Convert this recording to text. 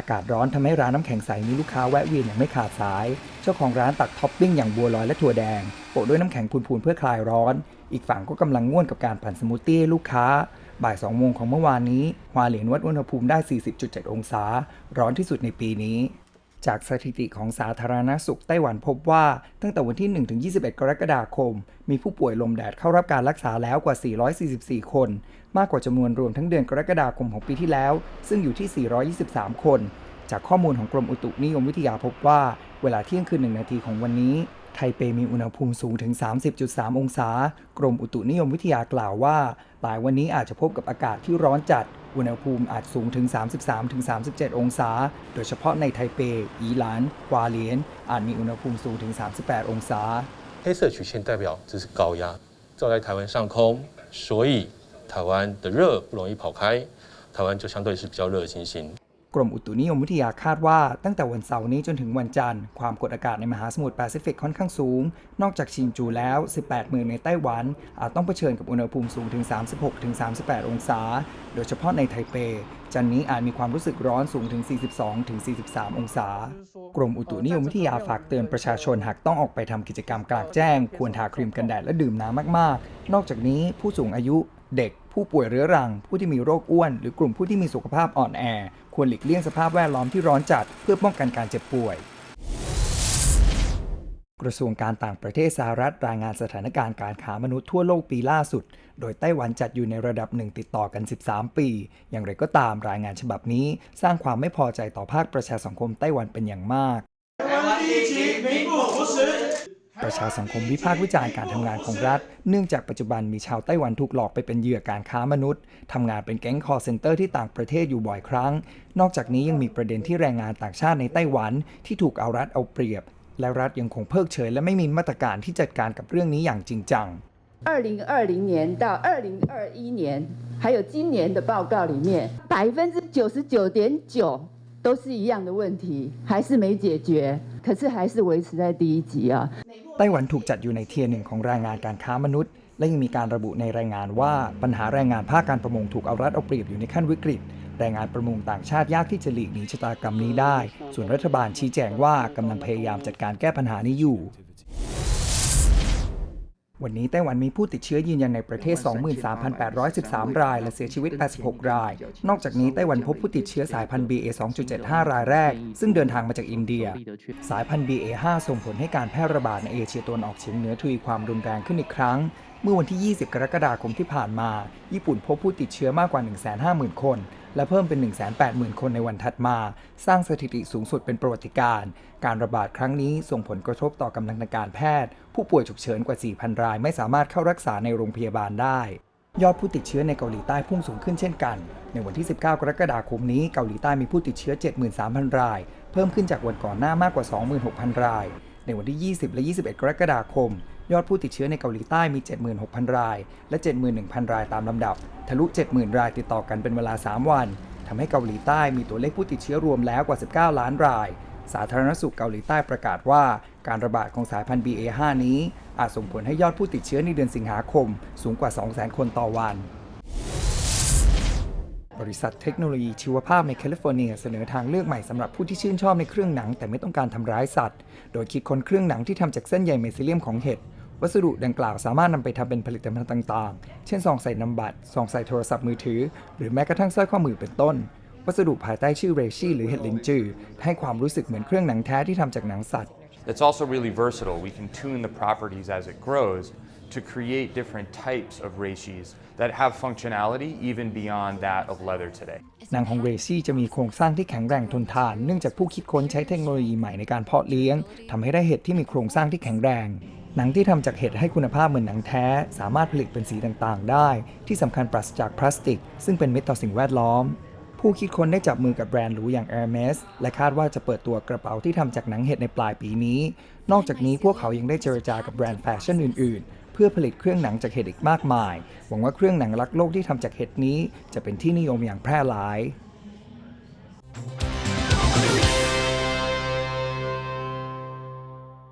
อากาศร้อนทำให้ร้านน้ำแข็งใสมีลูกค้าแวะเวียนอย่างไม่ขาดสาย เจ้าของร้านตักท็อปปิ้งอย่างบัวลอยและถั่วแดงโปะด้วยน้ำแข็งพูนๆเพื่อคลายร้อน อีกฝั่งก็กำลังง่วนกับการผ่านสมูทตี้ให้ลูกค้า บ่าย2โมงของเมื่อวานนี้ฮวาเหลียนวัดอุณหภูมิได้ 40.7 องศา ร้อนที่สุดในปีนี้ จากสถิติของสาธารณสุขไต้หวันพบว่า ตั้งแต่วันที่1-21 กรกฎาคม มีผู้ป่วยลมแดดเข้ารับการรักษาแล้วกว่า 444 คน มากกว่าจำนวนรวมทั้งเดือนกรกฎาคมของปีที่แล้ว ซึ่งอยู่ที่ 423 คน จากข้อมูลของกรมอุตุนิยมวิทยาพบว่า เวลาเที่ยงคืนหนึ่งนาทีของวันนี้ ไทเปมีอุณหภูมิสูงถึง 30.3 องศา กรมอุตุนิยมวิทยากล่าวว่า หลายวันนี้อาจจะพบกับอากาศที่ร้อนจัด อุณหภูมิอาจสูงถึง 33-37 องศา โดยเฉพาะในไทเป อีหลานกวาเหลียน อาจมีอุณหภูมิสูงถึง 38 องศา 黑色曲线代表这是高压照在台湾上空，所以台湾的热不容易跑开，台湾就相对是比较热的情形。 กรมอุตุนิยมวิทยาคาดว่าตั้งแต่วันเสาร์นี้จนถึงวันจันทร์ ความกดอากาศในมหาสมุทรแปซิฟิกค่อนข้างสูง นอกจากชินจูแล้ว 18 เมืองในไต้หวัน อาจต้องเผชิญกับอุณหภูมิสูงถึง 36-38 องศา โดยเฉพาะในไทเป จันนี้อาจมีความรู้สึกร้อนสูงถึง 42-43 องศา กรมอุตุนิยมวิทยาฝากเตือนประชาชนหากต้องออกไปทำกิจกรรมกลางแจ้ง ควรทาครีมกันแดดและดื่มน้ำมากๆ นอกจากนี้ผู้สูงอายุ เด็กผู้ป่วยเรื้อรัง ผู้ที่มีโรคอ้วน หรือกลุ่มผู้ที่มีสุขภาพอ่อนแอ ควรหลีกเลี่ยงสภาพแวดล้อมที่ร้อนจัด เพื่อป้องกันการเจ็บป่วย กระทรวงการต่างประเทศสหรัฐรายงานสถานการณ์การค้ามนุษย์ทั่วโลกปีล่าสุด โดยไต้หวันจัดอยู่ในระดับหนึ่งติดต่อกัน 13 ปี อย่างไรก็ตามรายงานฉบับนี้ สร้างความไม่พอใจต่อภาคประชาสังคมไต้หวันเป็นอย่างมาก ประชาสังคมวิพากษ์วิจารณ์การทำงานของรัฐ เนื่องจากปัจจุบันมีชาวไต้หวันถูกหลอกไปเป็นเหยื่อการค้ามนุษย์ทำงานเป็นแก๊งคอร์เซนเตอร์ที่ต่างประเทศอยู่บ่อยครั้ง นอกจากนี้ยังมีประเด็นที่แรงงานต่างชาติในไต้หวัน ที่ถูกเอารัดเอาเปรียบ และรัฐยังคงเพิกเฉย และไม่มีมาตรการที่จัดการกับเรื่องนี้อย่างจริงจัง 二零二零年到二零二一年，还有今年的报告里面，百分之九十九点九都是一样的问题，还是没解决， 可是还是维持在第一级啊。 ไต้หวันถูกจัดอยู่ในเทียร์หนึ่งของรายงานการค้ามนุษย์ และยังมีการระบุในรายงานว่าปัญหาแรงงานภาคการประมงถูกเอารัดเอาเปรียบอยู่ในขั้นวิกฤต แรงงานประมงต่างชาติยากที่จะหลีกหนีชะตากรรมนี้ได้ ส่วนรัฐบาลชี้แจงว่ากำลังพยายามจัดการแก้ปัญหานี้อยู่ วันนี้ไต้หวันมีผู้ติดเชื้อยืนยันในประเทศ 23,813 ราย และเสียชีวิต 86 ราย นอกจากนี้ไต้หวันพบผู้ติดเชื้อสายพันธุ์ BA 2.75 รายแรก ซึ่งเดินทางมาจากอินเดีย สายพันธุ์ BA5 ส่งผลให้การแพร่ระบาดในเอเชียตะวันออกเฉียงเหนือทวีความรุนแรงขึ้นอีกครั้ง เมื่อวันที่ 20 กรกฎาคมที่ผ่านมา ญี่ปุ่นพบผู้ติดเชื้อมากกว่า 150,000 คน และเพิ่มเป็น 180,000 คนในวันถัดมา สร้างสถิติสูงสุดเป็นประวัติการณ์การระบาดครั้งนี้ส่งผลกระทบต่อกำลังทางการแพทย์ ผู้ป่วยฉุกเฉินกว่า 4,000 ราย ไม่สามารถเข้ารักษาในโรงพยาบาลได้ยอดผู้ติดเชื้อในเกาหลีใต้พุ่งสูงขึ้นเช่นกัน ในวันที่ 19 กรกฎาคมนี้เกาหลีใต้มีผู้ติดเชื้อ 73,000 ราย เพิ่มขึ้นจากวันก่อนหน้ามากกว่า 26,000 ราย ในวันที่ 20 และ 21 กรกฎาคม ยอดผู้ติดเชื้อในเกาหลีใต้มี 76,000 ราย และ 71,000 รายตามลำดับ ทะลุ 70,000 รายติดต่อกันเป็นเวลา 3 วันทำให้เกาหลีใต้มีตัวเลขผู้ติดเชื้อรวมแล้วกว่า 19 ล้านราย สาธารณสุขเกาหลีใต้ประกาศว่า การระบาดของสายพันธุ์ BA5 นี้ อาจส่งผลให้ยอดผู้ติดเชื้อในเดือนสิงหาคม สูงกว่า 200,000 คนต่อวันบริษัทเทคโนโลยีชีวภาพในแคลิฟอร์เนียเสนอทางเลือกใหม่สำหรับผู้ที่ชื่นชอบในเครื่องหนังแต่ไม่ต้องการทำร้ายสัตว์ โดยคิดค้นเครื่องหนังที่ทำจากเส้นใยเมซิเลียมของเห็ด วัสดุดังกล่าวสามารถนำไปทำเป็นผลิตภัณฑ์ต่างๆ เช่นซองใส่นำบัตรซองใส่โทรศัพท์มือถือ หรือแม้กระทั่งสร้อยข้อมือเป็นต้น วัสดุภายใต้ชื่อเรชี่หรือเห็ดลินจือให้ความรู้สึกเหมือนเครื่องหนังแท้ที่ทำจากหนังสัตว์ It's also really versatile. We can tune the properties as it grows to create different types of reishi that have functionality even beyond that of leather today. หนังของเรซี่จะมีโครงสร้างที่แข็งแรงทนทาน เนื่องจากผู้คิดค้นใช้เทคโนโลยีใหม่ในการเพาะเลี้ยงทำให้ได้เห็ดที่มีโครงสร้างที่แข็งแรง หนังที่ทำจากเห็ดให้คุณภาพเหมือนหนังแท้ สามารถผลิตเป็นสีต่างๆ ได้ ที่สำคัญปราศจากพลาสติก ซึ่งเป็นมิตรต่อสิ่งแวดล้อม ผู้คิดค้นได้จับมือกับแบรนด์หรูอย่าง Hermes และคาดว่าจะเปิดตัวกระเป๋าที่ทำจากหนังเห็ดในปลายปีนี้ นอกจากนี้พวกเขายังได้เจรจากับแบรนด์แฟชั่นอื่น ๆ เพื่อผลิตเครื่องหนังจากเห็ดอีกมากมาย หวังว่าเครื่องหนังรักโลกที่ทำจากเห็ดนี้ จะเป็นที่นิยมอย่างแพร่หลาย